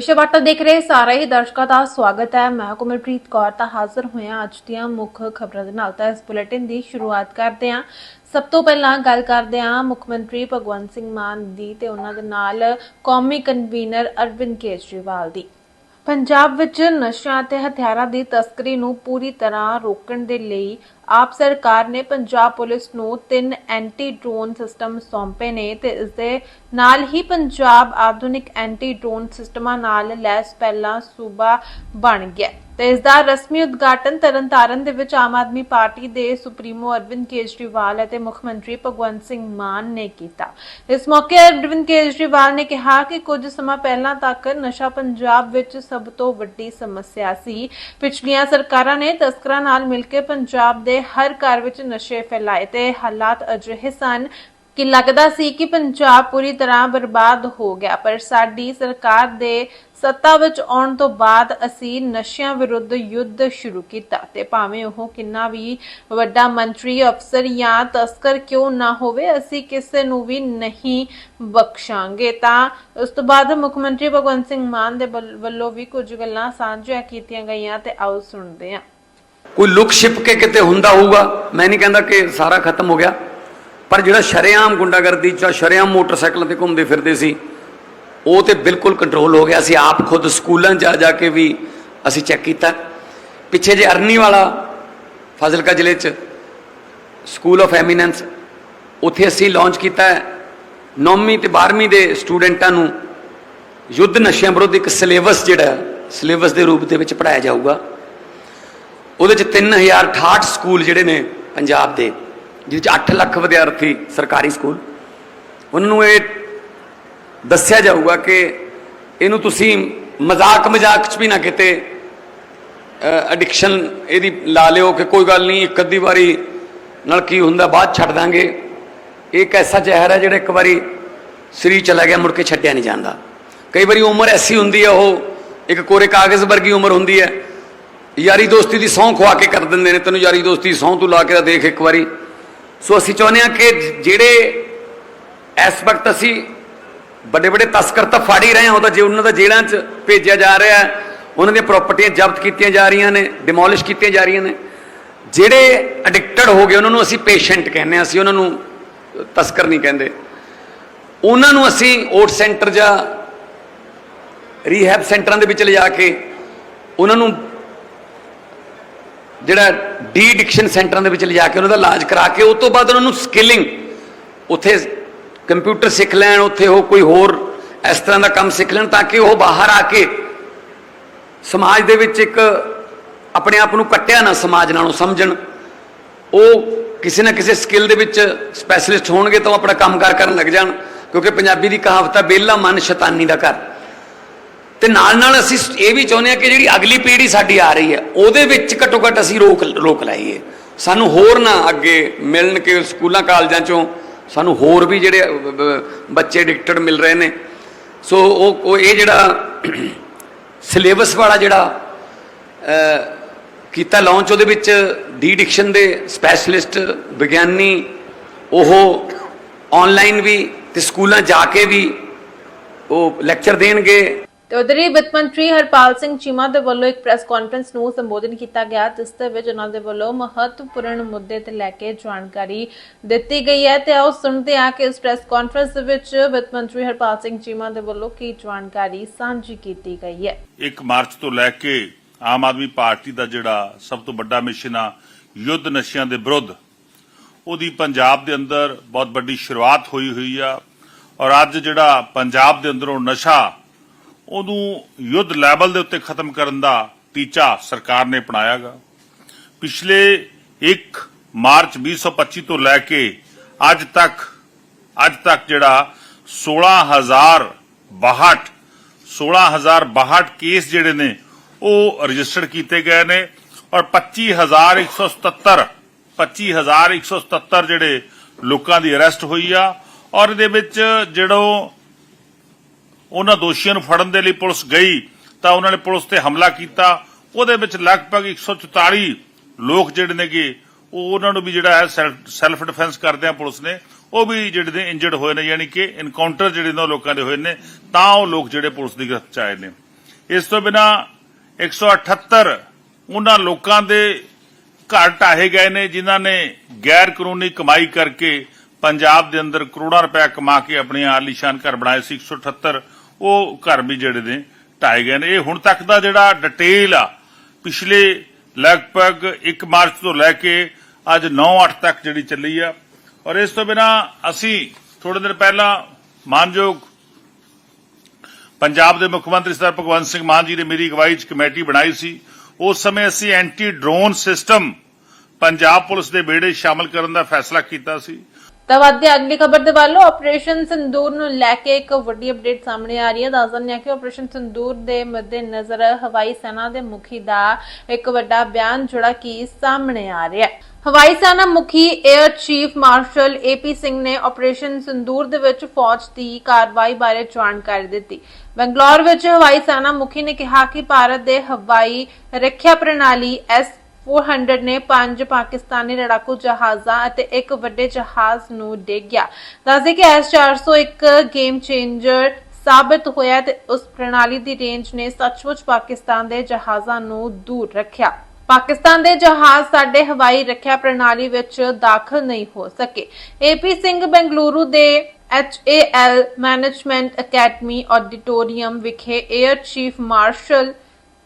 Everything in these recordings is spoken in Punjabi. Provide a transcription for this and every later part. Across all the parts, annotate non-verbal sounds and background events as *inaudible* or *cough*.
ਵਿਸ਼ਵ ਵਾਰਤਾ ਦੇਖ ਰਹੇ ਸਾਰੇ ਹੀ ਦਰਸ਼ਕਾਂ ਦਾ ਸਵਾਗਤ ਹੈ। ਮੈਂ ਕੋਮਲਪ੍ਰੀਤ ਕੌਰ, ਤਾਂ ਹਾਜ਼ਰ ਹੋਇਆ ਅੱਜ ਦੀਆਂ ਮੁੱਖ ਖਬਰਾਂ ਦੇ ਨਾਲ। ਤਾਂ ਇਸ ਬੁਲੇਟਿਨ ਦੀ ਸ਼ੁਰੂਆਤ ਕਰਦੇ ਹਾਂ। ਸਭ ਤੋਂ ਪਹਿਲਾਂ ਗੱਲ ਕਰਦੇ ਹਾਂ ਮੁੱਖ ਮੰਤਰੀ ਭਗਵੰਤ ਸਿੰਘ ਮਾਨ ਦੀ ਤੇ ਉਹਨਾਂ ਦੇ ਨਾਲ ਕੌਮੀ ਕਨਵੀਨਰ ਅਰਵਿੰਦ ਕੇਜਰੀਵਾਲ ਦੀ। ਪੰਜਾਬ ਵਿੱਚ ਨਸ਼ਿਆਂ ਅਤੇ ਹਥਿਆਰਾਂ ਦੀ ਤਸਕਰੀ ਨੂੰ ਪੂਰੀ ਤਰ੍ਹਾਂ ਰੋਕਣ ਦੇ ਲਈ ਆਪ ਸਰਕਾਰ ਨੇ ਪੰਜਾਬ ਪੁਲਿਸ ਨੂੰ ਤਿੰਨ ਐਂਟੀ ਡਰੋਨ ਸਿਸਟਮ ਸੌਂਪੇ ਨੇ ਤੇ ਇਸ ਦੇ ਨਾਲ ਹੀ ਪੰਜਾਬ ਆਧੁਨਿਕ ਐਂਟੀ ਡਰੋਨ ਸਿਸਟਮਾਂ ਨਾਲ ਲੈਸ ਪਹਿਲਾ ਸੂਬਾ ਬਣ ਗਿਆ। ਤੇ ਇਸ ਦਾ ਰਸਮੀ ਉਦਘਾਟਨ ਤਰਨਤਾਰਨ ਦੇ ਵਿੱਚ ਆਮ ਆਦਮੀ ਪਾਰਟੀ ਦੇ ਸੁਪਰੀਮੋ ਅਰਵਿੰਦ ਕੇਜਰੀਵਾਲ ਅਤੇ ਮੁੱਖ ਮੰਤਰੀ ਭਗਵੰਤ ਸਿੰਘ ਮਾਨ ਨੇ ਕੀਤਾ। ਇਸ ਮੌਕੇ ਅਰਵਿੰਦ ਕੇਜਰੀਵਾਲ ਨੇ ਕਿਹਾ ਕਿ ਕੁਝ ਸਮਾਂ ਪਹਿਲਾਂ ਤੱਕ ਨਸ਼ਾ ਪੰਜਾਬ ਵਿੱਚ ਸਭ ਤੋਂ ਵੱਡੀ ਸਮੱਸਿਆ ਸੀ। ਪਿਛਲੀਆਂ ਸਰਕਾਰਾਂ ਨੇ ਤਸਕਰਾਂ ਨਾਲ ਮਿਲ ਕੇ ਪੰਜਾਬ ਦੇ ਹਰ ਘਰ ਵਿੱਚ ਨਸ਼ੇ ਫੈਲਾਏ ਤੇ ਹਾਲਾਤ ਅਜਿਹੇ ਸਨ ਕਿ ਲੱਗਦਾ ਸੀ ਕਿ ਪੰਜਾਬ ਪੂਰੀ ਤਰ੍ਹਾਂ ਬਰਬਾਦ ਹੋ ਗਿਆ, ਪਰ ਸਾਡੀ ਸਰਕਾਰ ਦੇ ਸੱਤਾ ਵਿੱਚ ਆਉਣ ਤੋਂ ਬਾਅਦ ਅਸੀਂ ਨਸ਼ਿਆਂ ਵਿਰੁੱਧ ਯੁੱਧ ਸ਼ੁਰੂ ਕੀਤਾ ਤੇ ਭਾਵੇਂ ਉਹ ਕਿੰਨਾ ਵੀ ਵੱਡਾ ਮੰਤਰੀ, ਅਫਸਰ ਜਾਂ ਤਸਕਰ ਕਿਉਂ ਨਾ ਹੋਵੇ, ਅਸੀਂ ਕਿਸੇ ਨੂੰ ਵੀ ਨਹੀਂ ਬਖਸ਼ਾਂਗੇ। ਤਾਂ ਉਸ ਤੋਂ ਬਾਅਦ ਮੁੱਖ ਮੰਤਰੀ ਭਗਵੰਤ ਸਿੰਘ ਮਾਨ ਦੇ ਵੱਲੋਂ ਵੀ ਕੁਝ ਗੱਲਾਂ ਸਾਂਝੀਆਂ ਕੀਤੀਆਂ ਗਈਆਂ ਤੇ ਆਓ ਸੁਣਦੇ ਹਾਂ। ਕੋਈ ਲੁਕ ਛਿਪ ਕੇ ਕਿਤੇ ਹੁੰਦਾ ਹੋਊਗਾ? ਮੈਂ ਨਹੀਂ ਕਹਿੰਦਾ ਕਿ ਸਾਰਾ ਖਤਮ ਹੋ ਗਿਆ। ਪਰ ਜਿਹੜਾ ਸ਼ਰੇਆਮ ਗੁੰਡਾਗਰਦੀ ਚ ਸ਼ਰੇਆਮ ਮੋਟਰਸਾਈਕਲਾਂ ਤੇ ਘੁੰਮਦੇ ਫਿਰਦੇ ਸੀ, ਉਹ ਤੇ ਬਿਲਕੁਲ ਕੰਟਰੋਲ ਹੋ ਗਿਆ। ਸੀ ਆਪ ਖੁਦ ਸਕੂਲਾਂ 'ਚ ਜਾ ਜਾ ਕੇ ਵੀ ਅਸੀਂ ਚੈੱਕ ਕੀਤਾ। ਪਿੱਛੇ ਜੇ ਅਰਨੀ ਵਾਲਾ ਫਾਜ਼ਿਲਕਾ ਜ਼ਿਲ੍ਹੇ 'ਚ ਸਕੂਲ ਆਫ ਐਮੀਨੈਂਸ ਉੱਥੇ ਅਸੀਂ ਲਾਂਚ ਕੀਤਾ ਹੈ। 9ਵੀਂ ਤੇ 12ਵੀਂ ਦੇ ਸਟੂਡੈਂਟਾਂ ਨੂੰ ਯੁੱਧ ਨਸ਼ਿਆਂ ਵਿਰੁੱਧ ਇੱਕ ਸਿਲੇਬਸ ਜਿਹੜਾ ਸਿਲੇਬਸ ਦੇ ਰੂਪ ਦੇ ਵਿੱਚ ਪੜਾਇਆ ਜਾਊਗਾ। ਉਹਦੇ ਚ 3068 ਸਕੂਲ ਜਿਹੜੇ ਨੇ ਪੰਜਾਬ ਦੇ। ਜਿਹਦੇ ਚ 8 ਲੱਖ ਵਿਦਿਆਰਥੀ ਸਰਕਾਰੀ ਸਕੂਲ। ਉਹਨਾਂ ਨੂੰ ਇਹ ਦੱਸਿਆ ਜਾਊਗਾ ਕਿ ਇਹਨੂੰ ਤੁਸੀਂ ਮਜ਼ਾਕ ਮਜ਼ਾਕ ਚ ਵੀ ਨਾ ਕਿਤੇ ਐਡਿਕਸ਼ਨ ਇਹਦੀ ਲਾ ਲਿਓ ਕਿ ਕੋਈ ਗੱਲ ਨਹੀਂ, ਇੱਕ ਅੱਧੀ ਵਾਰੀ ਨਾਲ ਕੀ ਹੁੰਦਾ, ਬਾਅਦ ਛੱਡ ਦਾਂਗੇ। ਇਹ ਇੱਕ ਐਸਾ ਜ਼ਹਿਰ ਹੈ ਜਿਹੜਾ ਇੱਕ ਵਾਰੀ ਸਰੀਰ ਚਲਾ ਗਿਆ, ਮੁੜ ਕੇ ਛੱਡਿਆ ਨਹੀਂ ਜਾਂਦਾ। ਕਈ ਵਾਰੀ ਉਮਰ ਐਸੀ ਹੁੰਦੀ ਹੈ, ਉਹ ਇੱਕ ਕੋਰੇ ਕਾਗਜ਼ ਵਰਗੀ ਉਮਰ ਹੁੰਦੀ ਹੈ। ਯਾਰੀ ਦੋਸਤੀ ਦੀ ਸੌਂ ਖਵਾ ਕੇ ਕਰ ਦਿੰਦੇ ਨੇ, ਤੈਨੂੰ ਯਾਰੀ ਦੋਸਤੀ ਦੀ ਸੌਂ ਤੂੰ ਲਾ ਕੇ ਤਾਂ ਦੇਖ ਇੱਕ ਵਾਰੀ। ਸੋ ਅਸੀਂ ਚਾਹੁੰਦੇ ਹਾਂ ਕਿ ਜਿਹੜੇ ਇਸ ਵਕਤ ਅਸੀਂ ਵੱਡੇ ਵੱਡੇ ਤਸਕਰ ਤਾਂ ਫੜ ਹੀ ਰਹੇ ਹਾਂ ਉਹਦਾ ਜੇ ਉਹਨਾਂ ਦਾ ਜੇਲ੍ਹਾਂ 'ਚ ਭੇਜਿਆ ਜਾ ਰਿਹਾ ਹੈ, ਉਹਨਾਂ ਦੀਆਂ ਪ੍ਰਾਪਰਟੀਆਂ ਜ਼ਬਤ ਕੀਤੀਆਂ ਜਾ ਰਹੀਆਂ ਨੇ ਡਿਮੋਲਿਸ਼ ਕੀਤੀਆਂ ਜਾ ਰਹੀਆਂ ਨੇ। ਜਿਹੜੇ ਐਡਿਕਟਡ ਹੋ ਗਏ, ਉਹਨਾਂ ਨੂੰ ਅਸੀਂ ਪੇਸ਼ੈਂਟ ਕਹਿੰਦੇ ਹਾਂ, ਅਸੀਂ ਉਹਨਾਂ ਨੂੰ ਤਸਕਰ ਨਹੀਂ ਕਹਿੰਦੇ। ਉਹਨਾਂ ਨੂੰ ਅਸੀਂ ਓਟ ਸੈਂਟਰ ਜਾਂ ਰੀਹੈਬ ਸੈਂਟਰਾਂ ਦੇ ਵਿੱਚ ਲਿਜਾ ਕੇ ਉਹਨਾਂ ਨੂੰ ਜਿਹੜਾ ਡੀ ਡਿਕਸ਼ਨ ਸੈਂਟਰਾਂ ਦੇ ਵਿੱਚ ਲਿਜਾ ਕੇ ਉਹਨਾਂ ਦਾ ਇਲਾਜ ਕਰਾ ਕੇ ਉਸ ਤੋਂ ਬਾਅਦ ਉਹਨਾਂ ਨੂੰ ਸਕਿਲਿੰਗ, ਉੱਥੇ ਕੰਪਿਊਟਰ ਸਿੱਖ ਲੈਣ, ਉੱਥੇ ਉਹ ਕੋਈ ਹੋਰ ਇਸ ਤਰ੍ਹਾਂ ਦਾ ਕੰਮ ਸਿੱਖ ਲੈਣ ਤਾਂ ਕਿ ਉਹ ਬਾਹਰ ਆ ਕੇ ਸਮਾਜ ਦੇ ਵਿੱਚ ਇੱਕ ਆਪਣੇ ਆਪ ਨੂੰ ਕੱਟਿਆ ਨਾ ਸਮਾਜ ਨਾਲੋਂ ਸਮਝਣ। ਉਹ ਕਿਸੇ ਨਾ ਕਿਸੇ ਸਕਿੱਲ ਦੇ ਵਿੱਚ ਸਪੈਸ਼ਲਿਸਟ ਹੋਣਗੇ ਤਾਂ ਉਹ ਆਪਣਾ ਕੰਮਕਾਰ ਕਰਨ ਲੱਗ ਜਾਣ, ਕਿਉਂਕਿ ਪੰਜਾਬੀ ਦੀ ਕਹਾਵਤ ਹੈ ਬੇਲਾ ਮਨ ਸ਼ੈਤਾਨੀ ਦਾ ਘਰ। ਤੇ ਨਾਲ ਨਾਲ ਅਸੀਂ ਇਹ ਵੀ ਚਾਹੁੰਦੇ ਹਾਂ ਕਿ ਜਿਹੜੀ ਅਗਲੀ ਪੀੜ੍ਹੀ ਸਾਡੀ ਆ ਰਹੀ ਹੈ, ਉਹਦੇ ਵਿੱਚ ਘੱਟੋ ਘੱਟ ਅਸੀਂ ਰੋਕ ਰੋਕ ਲਾਈਏ। ਸਾਨੂੰ ਹੋਰ ਨਾ ਅੱਗੇ ਮਿਲਣ ਕੇ ਸਕੂਲਾਂ, ਕਾਲਜਾਂ ਚੋਂ ਸਾਨੂੰ ਹੋਰ ਵੀ ਜਿਹੜੇ ਬੱਚੇ ਐਡਿਕਟਡ ਮਿਲ ਰਹੇ ਨੇ। ਸੋ ਉਹ ਉਹ ਇਹ ਜਿਹੜਾ *clears throat* ਸਿਲੇਬਸ ਵਾਲਾ ਜਿਹੜਾ ਕੀਤਾ ਲਾਂਚ ਉਹਦੇ ਵਿੱਚ ਡੀ ਡਿਕਸ਼ਨ ਦੇ ਸਪੈਸ਼ਲਿਸਟ ਵਿਗਿਆਨੀ, ਉਹ ਆਨਲਾਈਨ ਵੀ ਤੇ ਸਕੂਲਾਂ ਜਾ ਕੇ ਵੀ ਉਹ ਲੈਕਚਰ ਦੇਣਗੇ। ਤੇ ਉਧਰੀ ਵਿੱਤ ਮੰਤਰੀ ਹਰਪਾਲ ਸਿੰਘ ਚੀਮਾ ਦੇ ਵੱਲੋਂ ਇੱਕ ਪ੍ਰੈਸ ਕਾਨਫਰੰਸ ਨੂੰ ਸੰਬੋਧਨ ਕੀਤਾ ਗਿਆ, ਜਿਸ ਦੇ ਵਿੱਚ ਉਹਨਾਂ ਦੇ ਵੱਲੋਂ ਮਹੱਤਵਪੂਰਨ ਮੁੱਦੇ ਤੇ ਲੈ ਕੇ ਜਾਣਕਾਰੀ ਦਿੱਤੀ ਗਈ ਹੈ ਤੇ ਆਓ ਸੁਣਦੇ ਹਾਂ ਕਿ ਇਸ ਪ੍ਰੈਸ ਕਾਨਫਰੰਸ ਦੇ ਵਿੱਚ ਵਿੱਤ ਮੰਤਰੀ ਹਰਪਾਲ ਸਿੰਘ ਚੀਮਾ ਦੇ ਵੱਲੋਂ ਕੀ ਜਾਣਕਾਰੀ ਸਾਂਝੀ ਕੀਤੀ ਗਈ ਹੈ। 1 ਮਾਰਚ ਤੋਂ ਲੈ ਕੇ ਆਮ ਆਦਮੀ ਪਾਰਟੀ ਦਾ ਜਿਹੜਾ ਸਭ ਤੋਂ ਵੱਡਾ ਮਿਸ਼ਨ ਆ, ਯੁੱਧ ਨਸ਼ਿਆਂ ਦੇ ਵਿਰੁੱਧ, ਉਹਦੀ ਪੰਜਾਬ ਦੇ ਅੰਦਰ ਬਹੁਤ ਵੱਡੀ ਸ਼ੁਰੂਆਤ ਹੋਈ ਹੋਈ ਆ ਔਰ ਅੱਜ ਜਿਹੜਾ ਪੰਜਾਬ ਦੇ ਅੰਦਰੋਂ ਨਸ਼ਾ ਉਹਨੂੰ ਯੁੱਧ ਲੈਵਲ ਦੇ ਉੱਤੇ ਖਤਮ ਕਰਨ ਦਾ ਟੀਚਾ ਸਰਕਾਰ ਨੇ ਅਪਣਾਇਆਗਾ। ਪਿਛਲੇ 1 ਮਾਰਚ 2025 ਤੋਂ ਲੈ ਕੇ ਅੱਜ ਤੱਕ ਅੱਜ ਤੱਕ ਜਿਹੜਾ 16062 16062 ਕੇਸ ਜਿਹੜੇ ਨੇ, ਉਹ ਰਜਿਸਟਰਡ ਕੀਤੇ ਗਏ ਨੇ ਔਰ 25177 25177 ਜਿਹੜੇ ਲੋਕਾਂ ਦੀ ਅਰੈਸਟ ਹੋਈ ਆ ਔਰ ਇਹਦੇ ਵਿੱਚ ਜਿਹੜੋ ਉਹਨਾਂ ਦੋਸ਼ੀਆਂ ਨੂੰ ਫੜਨ ਦੇ ਲਈ ਪੁਲਿਸ ਗਈ ਤਾਂ ਉਹਨਾਂ ਨੇ ਪੁਲਿਸ ਤੇ ਹਮਲਾ ਕੀਤਾ। ਉਹਦੇ ਵਿੱਚ ਲਗਭਗ 144 ਲੋਕ ਜਿਹੜੇ ਨੇਗੇ, ਉਹ ਉਹਨਾਂ ਨੂੰ ਵੀ ਜਿਹੜਾ ਹੈ ਸੈਲਫ ਡਿਫੈਂਸ ਕਰਦੇ ਆ ਪੁਲਿਸ ਨੇ, ਉਹ ਵੀ ਜਿਹੜੇ ਨੇ ਇੰਜਰਡ ਹੋਏ ਨੇ, ਯਾਨੀ ਕਿ ਇਨਕਾਊਂਟਰ ਜਿਹੜੇ ਨੇ ਉਹ ਲੋਕਾਂ ਦੇ ਹੋਏ ਨੇ, ਤਾਂ ਉਹ ਲੋਕ ਜਿਹੜੇ ਪੁਲਿਸ ਦੀ ਗ੍ਰਿਫਤ ਚ ਆਏ ਨੇ। ਇਸ ਤੋਂ ਬਿਨਾ 178 ਉਹਨਾਂ ਲੋਕਾਂ ਦੇ ਘਰ ਢਾਹੇ ਗਏ ਨੇ, ਜਿਨ੍ਹਾਂ ਨੇ ਗੈਰ ਕਾਨੂੰਨੀ ਕਮਾਈ ਕਰਕੇ ਪੰਜਾਬ ਦੇ ਅੰਦਰ ਕਰੋੜਾਂ ਰੁਪਏ ਕਮਾ ਕੇ ਆਪਣੇ ਆਲੀਸ਼ਾਨ ਘਰ ਬਣਾਏ ਸੀ। 178 ਉਹ ਘਰ ਵੀ ਜਿਹੜੇ ਨੇ ਢਾਏ ਗਏ ਨੇ। ਇਹ ਹੁਣ ਤੱਕ ਦਾ ਜਿਹੜਾ ਡਿਟੇਲ ਆ, ਪਿਛਲੇ ਲਗਭਗ 1 ਮਾਰਚ ਤੋਂ ਲੈ ਕੇ ਅੱਜ 9-8 ਤੱਕ ਜਿਹੜੀ ਚੱਲੀ ਆ। ਔਰ ਇਸ ਤੋਂ ਬਿਨਾ ਅਸੀਂ ਥੋੜੇ ਦਿਨ ਪਹਿਲਾਂ ਮਾਨਯੋਗ ਪੰਜਾਬ ਦੇ ਮੁੱਖ ਮੰਤਰੀ ਸਰਦਾਰ ਭਗਵੰਤ ਸਿੰਘ ਮਾਨ ਜੀ ਨੇ ਮੇਰੀ ਅਗਵਾਈ 'ਚ ਕਮੇਟੀ ਬਣਾਈ ਸੀ। ਉਸ ਸਮੇਂ ਅਸੀਂ anti drone system Punjab police ਦੇ ਬੇੜੇ ਸ਼ਾਮਲ ਕਰਨ ਦਾ ਫੈਸਲਾ ਕੀਤਾ ਸੀ। ਤਾਂ ਵੱਧਦੇ ਅਗਲੀ ਖਬਰ ਦੇ ਵੱਲੋਂ ਆਪਰੇਸ਼ਨ ਸੰਦੂਰ ਨੂੰ ਲੈ ਕੇ ਇੱਕ ਵੱਡੀ ਅਪਡੇਟ ਸਾਹਮਣੇ ਆ ਰਹੀ ਹੈ। ਦੱਸ ਦਿੰਦੇ ਹਾਂ ਕਿ ਆਪਰੇਸ਼ਨ ਸੰਦੂਰ ਦੇ ਮੱਦੇਨਜ਼ਰ ਹਵਾਈ ਸੈਨਾ ਦੇ ਮੁਖੀ ਦਾ ਇੱਕ ਵੱਡਾ ਬਿਆਨ ਜਿਹੜਾ ਕਿ ਸਾਹਮਣੇ ਆ ਰਿਹਾ ਹੈ। ਹਵਾਈ ਸੈਨਾ ਮੁਖੀ air chief marshal AP Singh ਨੇ ਆਪਰੇਸ਼ਨ ਸੰਦੂਰ ਦੇ ਵਿੱਚ ਫੌਜ ਦੀ ਕਾਰਵਾਈ ਬਾਰੇ ਜਾਣਕਾਰੀ ਦਿੱਤੀ। ਬੰਗਲੌਰ ਵਿੱਚ ਹਵਾਈ ਸੈਨਾ ਮੁਖੀ ਨੇ ਕਿਹਾ ਕਿ ਭਾਰਤ ਦੇ ਹਵਾਈ ਰੱਖਿਆ ਪ੍ਰਣਾਲੀ ਐਸ 400 ਨੇ ਪੰਜ ਪਾਕਿਸਤਾਨੀ ਲੜਾਕੂ ਜਹਾਜ਼ਾਂ ਅਤੇ ਇੱਕ ਵੱਡੇ ਜਹਾਜ਼ ਨੂੰ ਡੇਗਿਆ। ਦੱਸਦੇ ਕਿ S400 ਗੇਮ ਚੇਂਜਰ ਸਾਬਤ ਹੋਇਆ ਤੇ ਉਸ ਪ੍ਰਣਾਲੀ ਦੀ ਰੇਂਜ ਨੇ ਸੱਚਮੁੱਚ ਪਾਕਿਸਤਾਨ ਦੇ ਜਹਾਜ਼ਾਂ ਨੂੰ ਦੂਰ ਰੱਖਿਆ। ਪਾਕਿਸਤਾਨ ਦੇ ਜਹਾਜ਼ ਸਾਡੇ ਹਵਾਈ ਰੱਖਿਆ ਪ੍ਰਣਾਲੀ ਵਿੱਚ ਦਾਖਲ ਨਹੀਂ ਹੋ ਸਕੇ। ਏਪੀ ਸਿੰਘ ਬੈਂਗਲੁਰੂ ਦੇ HAL ਮੈਨੇਜਮੈਂਟ ਅਕੈਡਮੀ ਆਡੀਟੋਰੀਅਮ ਵਿਖੇ air chief marshal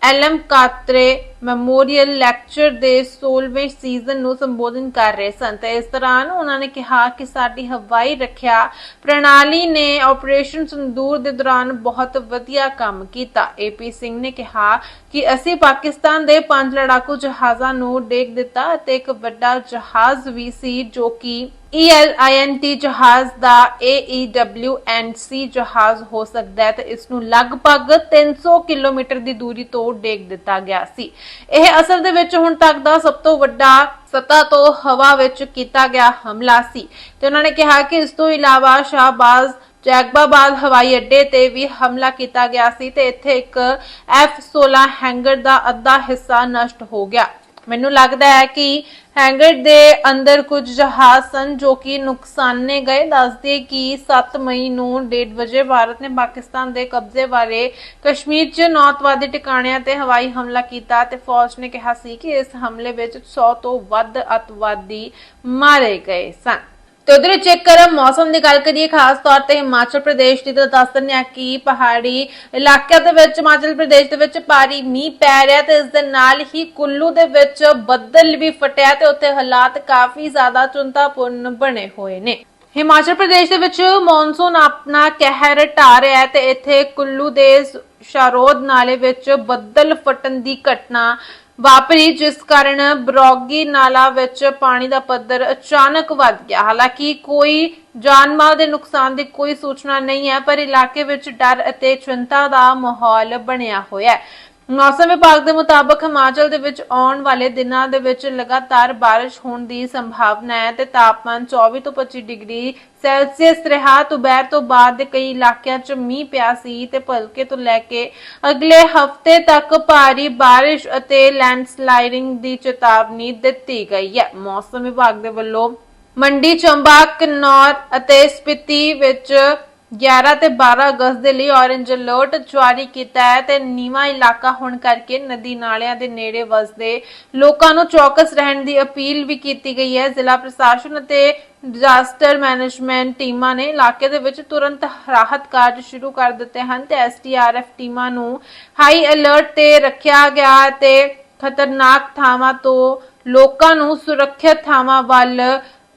LM Katre memorial lecture ਦੇ 16ਵੇਂ ਸੀਜ਼ਨ ਨੂੰ ਸੰਬੋਧਨ ਕਰ ਰਹੇ ਸਨ। ਤੇ ਇਸ ਦੌਰਾਨ ਉਹਨਾਂ ਨੇ ਕਿਹਾ ਕਿ ਸਾਡੀ ਹਵਾਈ ਰੱਖਿਆ ਪ੍ਰਣਾਲੀ ਨੇ ਆਪਰੇਸ਼ਨ ਸੰਦੂਰ ਦੇ ਦੌਰਾਨ ਬਹੁਤ ਵਧੀਆ ਕੰਮ ਕੀਤਾ। ਏਪੀ ਸਿੰਘ ਨੇ ਕਿਹਾ ਕਿ ਅਸੀਂ ਪਾਕਿਸਤਾਨ ਦੇ ਪੰਜ ਲੜਾਕੂ ਜਹਾਜ਼ਾਂ ਨੂੰ ਡੇਗ ਦਿੱਤਾ ਅਤੇ ਇੱਕ ਵੱਡਾ ਜਹਾਜ਼ ਵੀ ਸੀ ਜੋ ਕਿ ELINT ਜਹਾਜ਼ ਦਾ AEWNC ਜਹਾਜ਼ ਹੋ ਸਕਦਾ ਹੈ ਤੇ ਇਸ ਨੂੰ ਲਗਭਗ 300 ਕਿਲੋਮੀਟਰ ਦੀ ਦੂਰੀ ਤੋਂ ਡੇਗ ਦਿੱਤਾ ਗਿਆ ਸੀ। ਇਹ ਅਸਲ ਦੇ ਵਿੱਚ ਹੁਣ ਤੱਕ ਦਾ ਸਭ ਤੋਂ ਵੱਡਾ ਸਤਾ ਤੋਂ ਹਵਾ ਵਿੱਚ ਕੀਤਾ ਗਿਆ ਹਮਲਾ ਸੀ ਤੇ ਉਹਨਾਂ ਨੇ ਕਿਹਾ ਕਿ ਇਸ ਤੋਂ ਇਲਾਵਾ ਸ਼ਾਹਬਾਜ਼ ਜੈਗਬਾਬਾਦ ਹਵਾਈ ਅੱਡੇ ਤੇ ਵੀ ਹਮਲਾ ਕੀਤਾ ਗਿਆ ਸੀ ਤੇ ਇੱਥੇ ਇੱਕ F16 ਹੈਂਗਰ ਦਾ ਅੱਧਾ ਹਿੱਸਾ ਨਸ਼ਟ ਹੋ ਗਿਆ। ਮੈਨੂੰ ਲੱਗਦਾ ਹੈ ਕਿ ਹੈਂਗਰ ਦੇ ਅੰਦਰ ਕੁਝ ਜਹਾਜ਼ ਸਨ ਜੋ ਕਿ ਨੁਕਸਾਨੇ ਗਏ। ਦੱਸਦੇ ਕਿ 7 ਮਈ ਨੂੰ 1:30 ਵਜੇ ਭਾਰਤ ਨੇ ਪਾਕਿਸਤਾਨ ਦੇ ਕਬਜ਼ੇ ਵਾਲੇ ਕਸ਼ਮੀਰ 'ਚ ਨੌਤਵਾਦੀ ਟਿਕਾਣਿਆਂ ਤੇ ਹਵਾਈ ਹਮਲਾ ਕੀਤਾ ਤੇ ਫੌਜ ਨੇ ਕਿਹਾ ਸੀ ਕਿ ਇਸ ਹਮਲੇ ਵਿੱਚ 100 ਤੋਂ ਵੱਧ ਅਤਵਾਦੀ ਮਾਰੇ ਗਏ ਸਨ। ਤੇ ਉਧਰ ਚੈੱਕ ਕਰ ਮੌਸਮ ਦੀ ਗੱਲ ਕਰੀਏ, ਖਾਸ ਤੌਰ ਤੇ ਹਿਮਾਚਲ ਪ੍ਰਦੇਸ਼ ਦੀ, ਤਾਂ ਦੱਸ ਦਿੰਦੇ ਆ ਕਿ ਪਹਾੜੀ ਇਲਾਕਿਆਂ ਦੇ ਵਿੱਚ, ਹਿਮਾਚਲ ਪ੍ਰਦੇਸ਼ ਦੇ ਵਿੱਚ ਭਾਰੀ ਮੀਂਹ ਪੈ ਰਿਹਾ ਤੇ ਇਸ ਦੇ ਨਾਲ ਹੀ ਕੁੱਲੂ ਦੇ ਵਿੱਚ ਬੱਦਲ ਵੀ ਫਟਿਆ ਤੇ ਉੱਥੇ ਹਾਲਾਤ ਕਾਫੀ ਜ਼ਿਆਦਾ ਚਿੰਤਾਪੂਰਨ ਬਣੇ ਹੋਏ ਨੇ। ਹਿਮਾਚਲ ਪ੍ਰਦੇਸ਼ ਦੇ ਵਿੱਚ ਮੌਨਸੂਨ ਆਪਣਾ ਕਹਿਰ ਢਾ ਰਿਹਾ ਹੈ ਤੇ ਇੱਥੇ ਕੁੱਲੂ ਦੇ ਸ਼ਾਰੋਦ ਨਾਲੇ ਵਿੱਚ ਬੱਦਲ ਫਟਣ ਦੀ ਘਟਨਾ ਵਾਪਰੀ, ਜਿਸ ਕਾਰਨ ਬਰੋਗੀ ਨਾਲਾ ਵਿੱਚ ਪਾਣੀ ਦਾ ਪੱਧਰ ਅਚਾਨਕ ਵੱਧ ਗਿਆ। ਹਾਲਾਂਕਿ ਕੋਈ ਜਾਨਮਾਲ ਦੇ ਨੁਕਸਾਨ ਦੀ ਕੋਈ ਸੂਚਨਾ ਨਹੀਂ ਹੈ, ਪਰ ਇਲਾਕੇ ਵਿੱਚ ਡਰ ਅਤੇ ਚਿੰਤਾ ਦਾ ਮਾਹੌਲ ਬਣਿਆ ਹੋਇਆ ਹੈ। ਮੌਸਮ ਵਿਭਾਗ ਦੇ ਮੁਤਾਬਕ ਹਿਮਾਚਲ ਦੇ ਵਿੱਚ ਆਉਣ ਵਾਲੇ ਦਿਨਾਂ ਦੇ ਵਿੱਚ ਲਗਾਤਾਰ ਬਾਰਿਸ਼ ਹੋਣ ਦੀ ਸੰਭਾਵਨਾ ਹੈ ਤੇ ਤਾਪਮਾਨ 24 ਤੋਂ 25 ਡਿਗਰੀ ਸੈਲਸੀਅਸ ਰਿਹਾ। ਦੁਪਹਿਰ ਤੋਂ ਬਾਅਦ ਕਈ ਇਲਾਕਿਆਂ 'ਚ ਮੀਂਹ ਪਿਆ ਸੀ ਤੇ ਭਲਕੇ ਤੋਂ ਲੈ ਕੇ ਅਗਲੇ ਹਫ਼ਤੇ ਤੱਕ ਭਾਰੀ ਬਾਰਿਸ਼ ਅਤੇ ਲੈਂਡਸਲਾਈਡਿੰਗ ਦੀ ਚੇਤਾਵਨੀ ਦਿੱਤੀ ਗਈ ਹੈ। ਮੌਸਮ ਵਿਭਾਗ ਦੇ ਵੱਲੋਂ ਮੰਡੀ, ਚੰਬਾ, ਕਿਨੌਰ ਅਤੇ ਸਪਿਤੀ ਵਿੱਚ 11 ਤੇ 12 ਅਗਸਤ ਦੇ ਲਈ ਔਰੇਂਜ ਅਲਰਟ ਜਾਰੀ ਕੀਤਾ ਹੈ ਤੇ ਨੀਵਾ ਇਲਾਕਾ ਹੋਣ ਕਰਕੇ ਨਦੀ ਨਾਲਿਆਂ ਦੇ ਨੇੜੇ ਵਸਦੇ ਲੋਕਾਂ ਨੂੰ ਚੌਕਸ ਰਹਿਣ ਦੀ ਅਪੀਲ ਵੀ ਕੀਤੀ ਗਈ ਹੈ। ਜ਼ਿਲ੍ਹਾ ਪ੍ਰਸ਼ਾਸਨ ਅਤੇ ਡਿਜ਼ਾਸਟਰ ਮੈਨੇਜਮੈਂਟ ਟੀਮਾਂ ਨੇ ਇਲਾਕੇ ਦੇ ਵਿੱਚ ਤੁਰੰਤ ਰਾਹਤ ਕਾਰਜ ਸ਼ੁਰੂ ਕਰ ਦਿੱਤੇ ਹਨ ਤੇ ਐਸਡੀਆਰਐਫ ਟੀਮਾਂ ਨੂੰ ਹਾਈ ਅਲਰਟ ਤੇ ਰੱਖਿਆ ਗਿਆ ਤੇ ਖਤਰਨਾਕ ਥਾਵਾਂ ਤੋਂ ਲੋਕਾਂ ਨੂੰ ਸੁਰੱਖਿਅਤ ਥਾਵਾਂ ਵੱਲ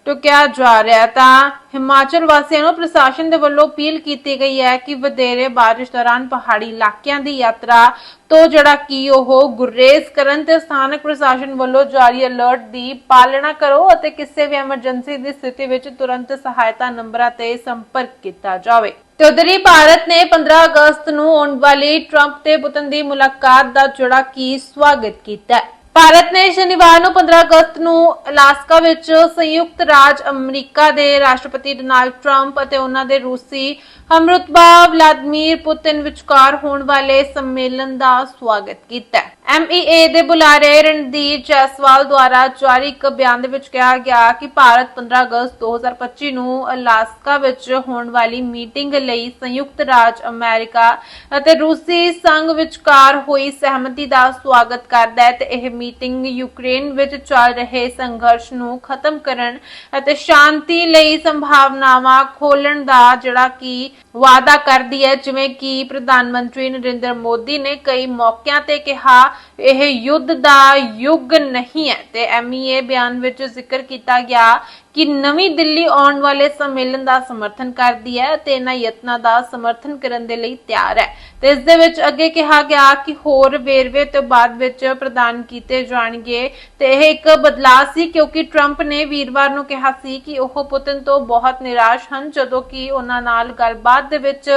ਟੁਕਿਆ ਜਾ ਰਿਹਾ ਹੈ। ਤਾਂ ਹਿਮਾਚਲ ਵਾਸੀਆਂ ਨੂੰ ਪ੍ਰਸ਼ਾਸਨ ਦੇ ਵੱਲੋਂ ਅਪੀਲ ਕੀਤੀ ਗਈ ਹੈ ਕਿ ਵਧੇਰੇ ਬਾਰਿਸ਼ ਦੌਰਾਨ ਪਹਾੜੀ ਇਲਾਕਿਆਂ ਦੀ ਯਾਤਰਾ ਤੋਂ ਜਿਹੜਾ ਕੀ ਉਹ ਗੁਰੇਜ਼ ਕਰਨ ਤੇ ਸਥਾਨਕ ਪ੍ਰਸ਼ਾਸਨ ਵੱਲੋਂ ਜਾਰੀ ਅਲਰਟ ਦੀ ਪਾਲਣਾ ਕਰੋ ਅਤੇ ਕਿਸੇ ਵੀ ਐਮਰਜੈਂਸੀ ਦੀ ਸਥਿਤੀ ਵਿੱਚ ਤੁਰੰਤ ਸਹਾਇਤਾ ਨੰਬਰਾਂ ਤੇ ਸੰਪਰਕ ਕੀਤਾ ਜਾਵੇ। ਤੇ ਉਧਰੀ ਭਾਰਤ ਨੇ 15 ਅਗਸਤ ਨੂੰ ਆਉਣ ਵਾਲੀ ਟਰੰਪ ਤੇ ਪੁਤਨ ਦੀ ਮੁਲਾਕਾਤ ਦਾ ਜਿਹੜਾ ਕੀ ਸਵਾਗਤ ਕੀਤਾ ਹੈ। ਭਾਰਤ ਨੇ ਸ਼ਨੀਵਾਰ ਨੂੰ 15 ਅਗਸਤ ਨੂੰ ਅਲਾਸਕਾ ਵਿੱਚ ਸੰਯੁਕਤ ਰਾਜ ਅਮਰੀਕਾ ਦੇ ਰਾਸ਼ਟਰਪਤੀ ਡੋਨਾਲਡ ਟਰੰਪ ਅਤੇ ਉਹਨਾਂ ਦੇ ਰੂਸੀ ਹਮਰੁਤਬਾ ਵਲਾਦੀਮੀਰ ਪੁਤਿਨ ਵਿਚਕਾਰ ਹੋਣ ਵਾਲੇ ਸੰਮੇਲਨ ਦਾ ਸਵਾਗਤ ਕੀਤਾ ਹੈ ਦੇ ਬੁਲਾਰੇ ਰਣਦੀਪ ਜੈਸਵਾਲ ਦੁਆਰਾ ਜਾਰੀ ਇੱਕ ਬਿਆਨ ਦੇ ਵਿੱਚ ਕਿਹਾ ਗਿਆ ਕਿ ਭਾਰਤ 15 ਅਗਸਤ 2025 ਨੂੰ ਅਲਾਸਕਾ ਵਿੱਚ ਹੋਣ ਵਾਲੀ ਮੀਟਿੰਗ ਲਈ ਸੰਯੁਕਤ ਰਾਜ ਅਮਰੀਕਾ ਅਤੇ ਰੂਸੀ ਸੰਘ ਵਿਚਕਾਰ ਹੋਈ ਸਹਿਮਤੀ ਦਾ ਸਵਾਗਤ ਕਰਦਾ ਹੈ ਤੇ ਇਹ ਮੀਟਿੰਗ ਯੂਕਰੇਨ ਵਿੱਚ ਚੱਲ ਰਹੇ ਸੰਘਰਸ਼ ਨੂੰ ਖਤਮ ਕਰਨ ਅਤੇ ਸ਼ਾਂਤੀ ਲਈ ਸੰਭਾਵਨਾਵਾਂ ਖੋਲਣ ਦਾ ਜਿਹੜਾ ਕਿ ਵਾਅਦਾ ਕਰਦੀ ਹੈ ਜਿਵੇਂ ਕਿ ਪ੍ਰਧਾਨ ਮੰਤਰੀ ਨਰਿੰਦਰ ਮੋਦੀ ਨੇ ਕਈ ਮੌਕਿਆਂ ਤੇ ਕਿਹਾ ਇਹ ਯੁੱਧ ਦਾ ਯੁੱਗ ਨਹੀਂ ਹੈ। ਤੇ ਐਮਈਏ ਬਿਆਨ ਵਿੱਚ ਜ਼ਿਕਰ ਕੀਤਾ ਗਿਆ ਕਿ ਨਵੀਂ ਦਿੱਲੀ ਆਉਣ ਵਾਲੇ ਸੰਮੇਲਨ ਦਾ ਸਮਰਥਨ ਕਰਦੀ ਹੈ ਤੇ ਇਹਨਾਂ ਯਤਨਾਂ ਦਾ ਸਮਰਥਨ ਕਰਨ ਦੇ ਲਈ ਤਿਆਰ ਹੈ। ਤੇ ਇਸ ਦੇ ਵਿੱਚ ਅੱਗੇ ਕਿਹਾ ਗਿਆ ਕਿ ਹੋਰ ਵੇਰਵੇ ਤੋਂ ਬਾਅਦ ਵਿੱਚ ਪ੍ਰਦਾਨ ਕੀਤੇ ਜਾਣਗੇ। ਤੇ ਇਹ ਇੱਕ ਬਦਲਾਅ ਸੀ ਕਿਉਂਕਿ ਟਰੰਪ ਨੇ ਵੀਰਵਾਰ ਨੂੰ ਕਿਹਾ ਸੀ ਕਿ ਉਹ ਪੁਤਿਨ ਤੋਂ ਬਹੁਤ ਨਿਰਾਸ਼ ਹਨ, ਜਦੋਂ ਕਿ ਉਹਨਾਂ ਨਾਲ ਗੱਲਬਾਤ ਦੇ ਵਿੱਚ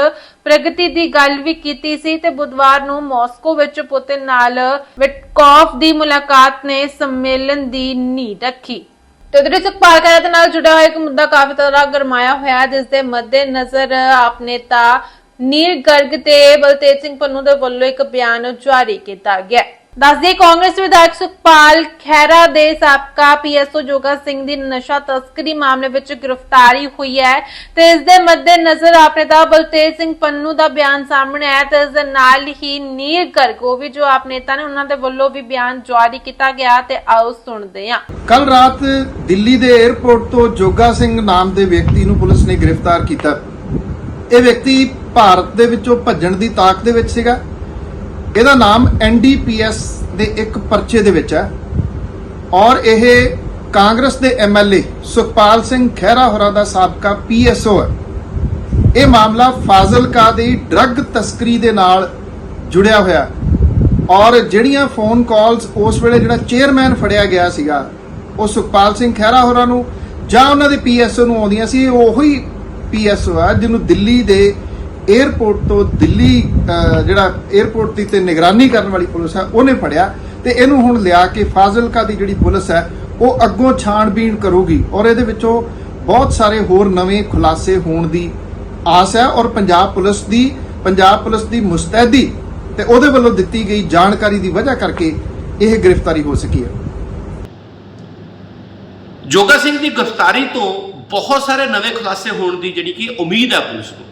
ਪ੍ਰਗਤੀ ਦੀ ਗੱਲ ਵੀ ਕੀਤੀ ਸੀ ਤੇ ਬੁੱਧਵਾਰ ਨੂੰ ਮਾਸਕੋ ਵਿੱਚ ਪੁਤਿਨ ਨਾਲ ਵਿਟਕੋਫ ਦੀ ਮੁਲਾਕਾਤ ਨੇ ਸੰਮੇਲਨ ਦੀ ਨੀਂਹ ਰੱਖੀ। ਤੇ ਉਧਰ ਸੁਖਪਾਲ ਖਹਿਰਾ ਨਾਲ ਜੁੜਿਆ ਹੋਇਆ ਇੱਕ ਮੁੱਦਾ ਕਾਫੀ ਤਰ੍ਹਾਂ ਗਰਮਾਇਆ ਹੋਇਆ ਜਿਸ ਦੇ ਮੱਦੇ ਨਜ਼ਰ ਆਪ ਨੇਤਾ ਨੀਲ ਗਰਗ ਤੇ ਬਲਤੇਜ ਸਿੰਘ ਪੰਨੂ ਦੇ ਵੱਲੋਂ ਇੱਕ ਬਿਆਨ ਜਾਰੀ ਕੀਤਾ ਗਿਆ ਦੱਸਦੇ, ਕਾਂਗਰਸ ਵਿਧਾਇਕ ਸੁਖਪਾਲ ਖਹਿਰਾ ਦੇ ਸਾਬਕਾ ਪੀਐਸਓ ਜੋਗਾ ਸਿੰਘ ਦੀ ਨਸ਼ਾ ਤਸਕਰੀ ਮਾਮਲੇ ਵਿੱਚ ਗ੍ਰਿਫਤਾਰੀ ਹੋਈ ਹੈ ਤੇ ਇਸ ਦੇ ਮੱਦੇ ਨਜ਼ਰ ਆਪਣੇ ਦਾ ਬਲਤੇਜ ਸਿੰਘ ਪੰਨੂ ਦਾ ਬਿਆਨ ਸਾਹਮਣੇ ਆਇਆ ਤੇ ਇਸ ਦੇ ਨਾਲ ਹੀ ਨੀਲ ਗਰਗ, ਉਹ ਵੀ ਜੋ ਆਪ ਨੇਤਾ ਨੇ, ਉਹਨਾਂ ਦੇ ਵੱਲੋਂ ਵੀ ਬਿਆਨ ਜਾਰੀ ਕੀਤਾ ਗਿਆ ਤੇ ਆਓ ਸੁਣਦੇ ਹਾਂ। ਕੱਲ ਰਾਤ ਦਿੱਲੀ ਦੇ 에ਅਰਪੋਰਟ ਤੋਂ ਜੋਗਾ ਸਿੰਘ ਨਾਮ ਦੇ ਵਿਅਕਤੀ ਨੂੰ ਪੁਲਿਸ ਨੇ ਗ੍ਰਿਫਤਾਰ ਕੀਤਾ। ਇਹ ਵਿਅਕਤੀ ਭਾਰਤ ਦੇ ਵਿੱਚੋਂ ਭੱਜਣ ਦੀ ਤਾਕ ਦੇ ਵਿੱਚ ਸੀਗਾ। ਇਹਦਾ ਨਾਮ ਐਨਡੀਪੀਐਸ ਦੇ ਇੱਕ ਪਰਚੇ ਦੇ ਵਿੱਚ ਹੈ। ਔਰ ਇਹ ਕਾਂਗਰਸ ਦੇ ਐਮਐਲਏ ਸੁਖਪਾਲ ਸਿੰਘ ਖਹਿਰਾ ਹੋਰਾਂ ਦਾ ਸਾਬਕਾ ਪੀਐਸਓ ਹੈ। ਇਹ ਮਾਮਲਾ ਫਾਜ਼ਿਲਕਾ ਦੀ ਡਰੱਗ ਤਸਕਰੀ ਦੇ ਨਾਲ ਜੁੜਿਆ ਹੋਇਆ ਔਰ ਜਿਹੜੀਆਂ ਫੋਨ ਕਾਲਸ ਉਸ ਵੇਲੇ ਜਿਹੜਾ ਚੇਅਰਮੈਨ ਫੜਿਆ ਗਿਆ ਸੀਗਾ, ਉਹ ਸੁਖਪਾਲ ਸਿੰਘ ਖਹਿਰਾ ਹੋਰਾਂ ਨੂੰ ਜਾਂ ਉਹਨਾਂ ਦੇ ਪੀਐਸਓ ਨੂੰ ਆਉਂਦੀਆਂ ਸੀ ਇਹ ਉਹੀ ਪੀਐਸਓ ਆ, ਜਿਹਨੂੰ ਦਿੱਲੀ ਦੇ 에ਅਰਪੋਰਟ ਤੋਂ ਦਿੱਲੀ ਜਿਹੜਾ 에ਅਰਪੋਰਟ ਦੀ ਤੇ ਨਿਗਰਾਨੀ ਕਰਨ ਵਾਲੀ ਪੁਲਿਸ ਹੈ, ਉਹਨੇ ਫੜਿਆ ਤੇ ਇਹਨੂੰ ਹੁਣ ਲਿਆ ਕੇ ਫਾਜ਼ਿਲਕਾ ਦੀ ਜਿਹੜੀ ਪੁਲਿਸ ਹੈ, ਉਹ ਅੱਗੋਂ ਛਾਣਬੀਣ ਕਰੂਗੀ ਔਰ ਇਹਦੇ ਵਿੱਚੋਂ ਬਹੁਤ ਸਾਰੇ ਹੋਰ ਨਵੇਂ ਖੁਲਾਸੇ ਹੋਣ ਦੀ ਆਸ ਹੈ ਔਰ ਪੰਜਾਬ ਪੁਲਿਸ ਦੀ, ਪੰਜਾਬ ਪੁਲਿਸ ਦੀ ਮੁਸਤੈਦੀ ਤੇ ਉਹਦੇ ਵੱਲੋਂ ਦਿੱਤੀ ਗਈ ਜਾਣਕਾਰੀ ਦੀ ਵਜ੍ਹਾ ਕਰਕੇ ਇਹ ਗ੍ਰਿਫਤਾਰੀ ਹੋ ਸਕੀ ਹੈ। ਜੋਗਾ ਸਿੰਘ ਦੀ ਗ੍ਰਿਫਤਾਰੀ ਤੋਂ ਬਹੁਤ ਸਾਰੇ ਨਵੇਂ ਖੁਲਾਸੇ ਹੋਣ ਦੀ ਜਿਹੜੀ ਕਿ ਉਮੀਦ ਹੈ ਪੁਲਿਸ ਨੂੰ।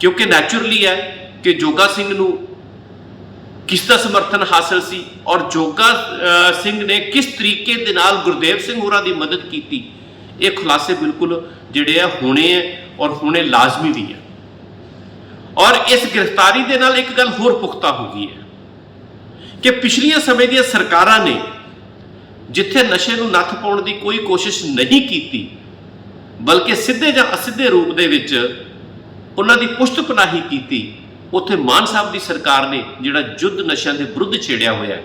ਕਿਉਂਕਿ ਨੈਚੁਰਲੀ ਹੈ ਕਿ ਜੋਗਾ ਸਿੰਘ ਨੂੰ ਕਿਸ ਦਾ ਸਮਰਥਨ ਹਾਸਲ ਸੀ ਔਰ ਜੋਗਾ ਸਿੰਘ ਨੇ ਕਿਸ ਤਰੀਕੇ ਦੇ ਨਾਲ ਗੁਰਦੇਵ ਸਿੰਘ ਹੋਰਾਂ ਦੀ ਮਦਦ ਕੀਤੀ, ਇਹ ਖੁਲਾਸੇ ਬਿਲਕੁਲ ਜਿਹੜੇ ਆ ਹੋਣੇ ਆ ਔਰ ਹੋਣੇ ਲਾਜ਼ਮੀ ਵੀ ਹੈ। ਔਰ ਇਸ ਗ੍ਰਿਫਤਾਰੀ ਦੇ ਨਾਲ ਇੱਕ ਗੱਲ ਹੋਰ ਪੁਖਤਾ ਹੋ ਗਈ ਹੈ ਕਿ ਪਿਛਲੀਆਂ ਸਮੇਂ ਦੀਆਂ ਸਰਕਾਰਾਂ ਨੇ ਜਿੱਥੇ ਨਸ਼ੇ ਨੂੰ ਨੱਥ ਪਾਉਣ ਦੀ ਕੋਈ ਕੋਸ਼ਿਸ਼ ਨਹੀਂ ਕੀਤੀ, ਬਲਕਿ ਸਿੱਧੇ ਜਾਂ ਅਸਿੱਧੇ ਰੂਪ ਦੇ ਵਿੱਚ ਉਹਨਾਂ ਦੀ ਪੁਸ਼ਤ ਪਨਾਹੀ ਕੀਤੀ। ਉੱਥੇ ਮਾਨ ਸਾਹਿਬ ਦੀ ਸਰਕਾਰ ਨੇ ਜਿਹੜਾ ਯੁੱਧ ਨਸ਼ਿਆਂ ਦੇ ਵਿਰੁੱਧ ਛੇੜਿਆ ਹੋਇਆ